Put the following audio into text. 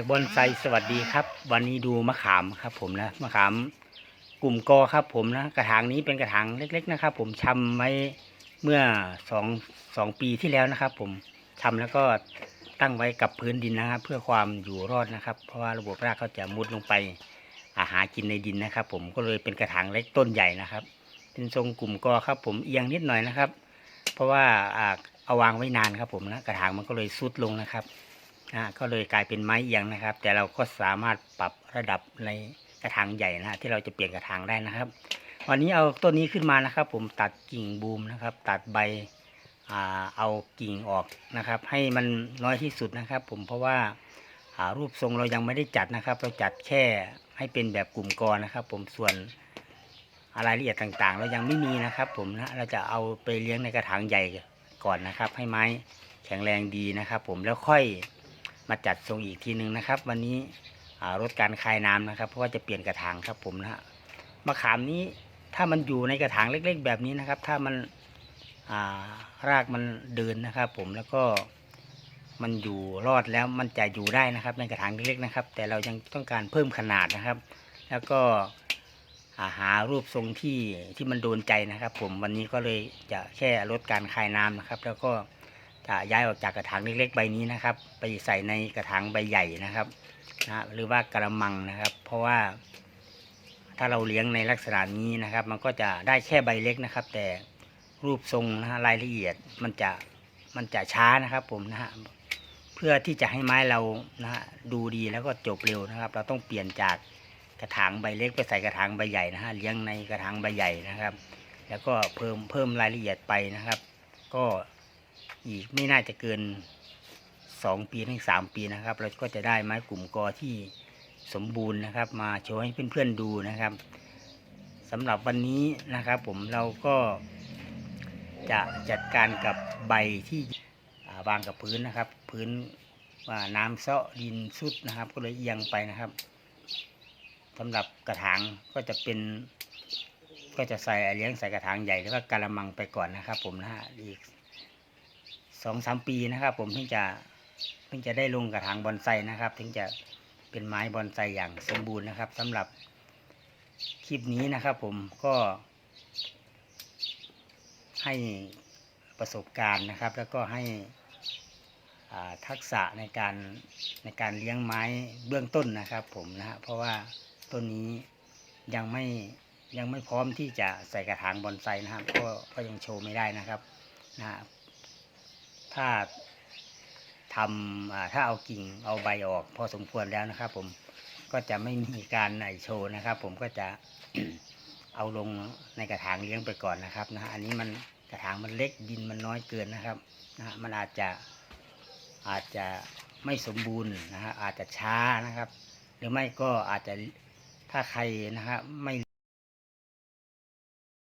กบอนไซสวัสดีครับ วันนี้ดูมะขามครับผมนะมะขามกลุ่มกอครับผมนะกระถางนี้เป็นกระถางเล็ก ๆนะครับ ผมชำไว้เมื่อสองสองปีที่แล้วนะครับ ผมชำแล้วก็ตั้งไว้กับพื้นดินนะครับ เพื่อความอยู่รอดนะครับ เพราะว่าระบบรากเขาจะมุดลงไปอาหากินในดินนะครับ ผมก็เลยเป็นกระถางเล็กต้นใหญ่นะครับ เป็นทรงกลุ่มกอครับ ผมเอียงนิดหน่อยนะครับ เพราะว่าเอาวางไว้นานครับ ผมนะกระถางมันก็เลยซุดลงนะครับ ก็เลยกลายเป็นไม้เอียงนะครับ แต่เราก็สามารถปรับระดับในกระถางใหญ่นะฮะที่เราจะเปลี่ยนกระถางได้นะครับ วันนี้เอาต้นนี้ขึ้นมานะครับ ผมตัดกิ่งบูมนะครับ ตัดใบอเอากิ่งออกนะครับ ให้มันน้อยที่สุดนะครับ ผมเพราะว่าารูปทรงเรายังไม่ได้จัดนะครับ เราจัดแค่ให้เป็นแบบกลุ่มกรนะครับ ผมส่วนรายละเอียดต่างๆ เรายังไม่มีนะครับ ผมนะเราจะเอาไปเลี้ยงในกระถางใหญ่ก่อนนะครับ ให้ไม้แข็งแรงดีนะครับ ผมแล้วค่อย มาจัดทรงอีกทีหนึ่งนะครับ วันนี้ลดการคายน้ำนะครับ เพราะว่าจะเปลี่ยนกระถางครับผมนะฮะมะขามนี้ถ้ามันอยู่ในกระถางเล็ก ๆ แบบนี้นะครับ ถ้ามันารากมันเดินนะครับ ผมแล้วก็มันอยู่รอดแล้วมันจะอยู่ได้นะครับ ในกระถางเล็กๆนะครับ แต่เรายังต้องการเพิ่มขนาดนะครับ แล้วก็าหารูปทรงที่ที่มันโดนใจนะครับ ผมวันนี้ก็เลยจะแค่ลดการคายน้ำนะครับ แล้วก็ จะย้ายออกจากกระถางเล็กๆใบนี้นะครับ ไปใส่ในกระถางใบใหญ่นะครับนะหรือว่ากระมังนะครับ เพราะว่า ถ้าเราเลี้ยงในลักษณะนี้นะครับ มันก็จะได้แค่ใบเล็กนะครับ แต่รูปทรงนะฮะรายละเอียดมันจะมันจะช้านะครับผมนะฮะเพื่อที่จะให้ไม้เรานะฮะดูดีแล้วก็จบเร็วนะครับ เราต้องเปลี่ยนจากกระถางใบเล็กไปใส่กระถางใบใหญ่นะฮะเลี้ยงในกระถางใบใหญ่นะครับ แล้วก็เพิ่มเพิ่มรายละเอียดไปนะครับ ก็ อีกไม่น่าจะเกินสองปีถึงสามปีนะครับ เราก็จะได้ไม้กลุ่มกอที่สมบูรณ์นะครับ มาโชว์ให้เพื่อนๆดูนะครับสำหรับวันนี้นะครับ ผมเราก็จะจัดการกับใบที่วางกับพื้นนะครับ พื้นว่าน้ำเซาะดินซุดนะครับ ก็เลยเอียงไปนะครับสำหรับกระถางก็จะเป็น ก็จะใส่เลี้ยงใส่กระถางใหญ่หรือว่ากะละมังไปก่อนนะครับ ผมนะฮะอีก สองสามปีนะครับ ผมถึงจะถึงจะได้ลงกระถางบอนไซนะครับ ถึงจะเป็นไม้บอนไซอย่างสมบูรณ์นะครับสำหรับคลิปนี้นะครับ ผมก็ให้ประสบการณ์นะครับ แล้วก็ให้ทักษะในการในการเลี้ยงไม้เบื้องต้นนะครับ ผมนะฮะเพราะว่าต้นนี้ยังไม่ยังไม่พร้อมที่จะใส่กระถางบอนไซนะครับก็ก็ยังโชว์ไม่ได้นะครับนะฮะ ถ้าทำถ้าเอากิ่งเอาใบออกพอสมควรแล้วนะครับ ผมก็จะไม่มีการไหนโชว์นะครับ ผมก็จะเอาลงในกระถางเลี้ยงไปก่อนนะครับนะอันนี้มันกระถางมันเล็กดินมันน้อยเกินนะครับนะมันอาจจะอาจจะไม่สมบูรณ์นะฮะอาจจะช้านะครับ หรือไม่ก็อาจจะถ้าใครนะฮะไม่